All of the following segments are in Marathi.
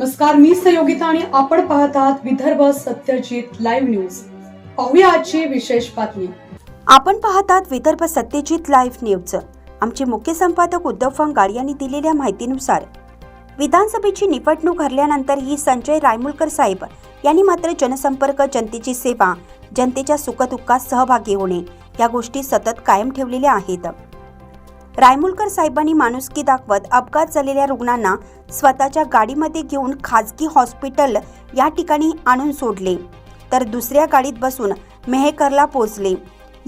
नमस्कार मी सहयोगिता आणि आपण पाहत आहात विदर्भ सत्यजित लाईव्ह न्यूज. पाहूया आजची विशेष बातमी. आपण पाहतात विदर्भ सत्यजित लाईव्ह न्यूज. आमचे मुख्य संपादक उद्धव फंगाड यांनी दिलेल्या माहितीनुसार विधानसभेची निवडणूक हरल्यानंतरही संजय रायमुलकर साहेब यांनी मात्र जनसंपर्क जनतेची सेवा जनतेच्या सुखदुःखात सहभागी होणे या गोष्टी सतत कायम ठेवलेल्या आहेत. रायमुलकर साहेबांनी माणुसकी दाखवत अपघात झालेल्या रुग्णांना स्वतःच्या गाडीमध्ये घेऊन खाजगी हॉस्पिटल या ठिकाणी आणून सोडले. तर दुसऱ्या गाडीत बसून मेहकरला पोहोचले.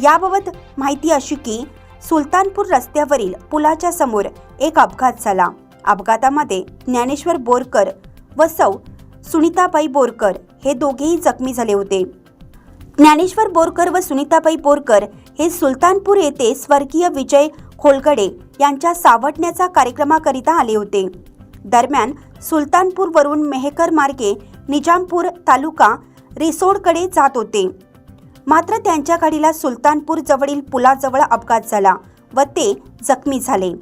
याबाबत माहिती अशी की सुलतानपूर रस्त्यावरील पुलाच्या समोर एक अपघात झाला. अपघातामध्ये ज्ञानेश्वर बोरकर व सौ सुनीताबाई बोरकर हे दोघेही जखमी झाले होते. ज्ञानेश्वर बोरकर व सुनीताबाई बोरकर हे सुलतानपूर येथे स्वर्गीय विजय होलगडे यांच्या सावटण्याचा कार्यक्रमाकरिता आले होते. दरम्यान सुलतानपूरवरून मेहकर मार्गे निजामपूर तालुका रिसोडकडे जात होते. मात्र त्यांच्या गाडीला सुलतानपूर जवळील पुलाजवळ अपघात झाला व ते जखमी झाले.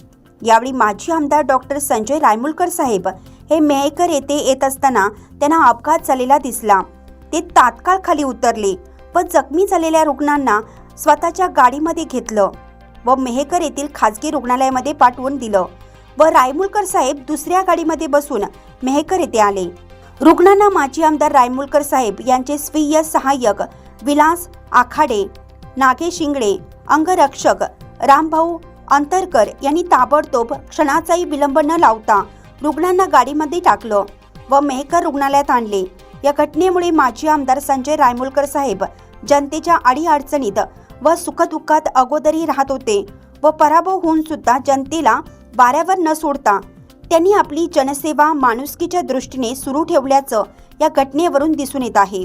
यावेळी माजी आमदार डॉक्टर संजय रायमुलकर साहेब हे मेहकर येथे येत असताना त्यांना अपघात झालेला दिसला. ते तात्काळ खाली उतरले व जखमी झालेल्या रुग्णांना स्वतःच्या गाडीमध्ये घेतलं. व मेहकर येथील खाजगी रुग्णालयामध्ये पाठवून दिलं व रायमुलकर साहेब दुसऱ्या गाडीमध्ये बसून मेहकर येथे आले. रुग्णांना माजी आमदार रायमुलकर साहेब यांचे स्वीय सहाय्यक विलास आखाडे नागे शिंगडे अंगरक्षक रामभाऊ अंतरकर यांनी ताबडतोब क्षणाचाही विलंब न लावता रुग्णांना गाडीमध्ये टाकलं व मेहकर रुग्णालयात आणले. या घटनेमुळे माजी आमदार संजय रायमुलकर साहेब जनतेच्या अडीअडचणीत व सुखदुःखात अगोदरी राहत होते व पराभव होऊन सुद्धा जनतेला वाऱ्यावर न सोडता त्यांनी आपली जनसेवा माणुसकीच्या दृष्टीने सुरू ठेवल्याचं या घटनेवरून दिसून येत आहे.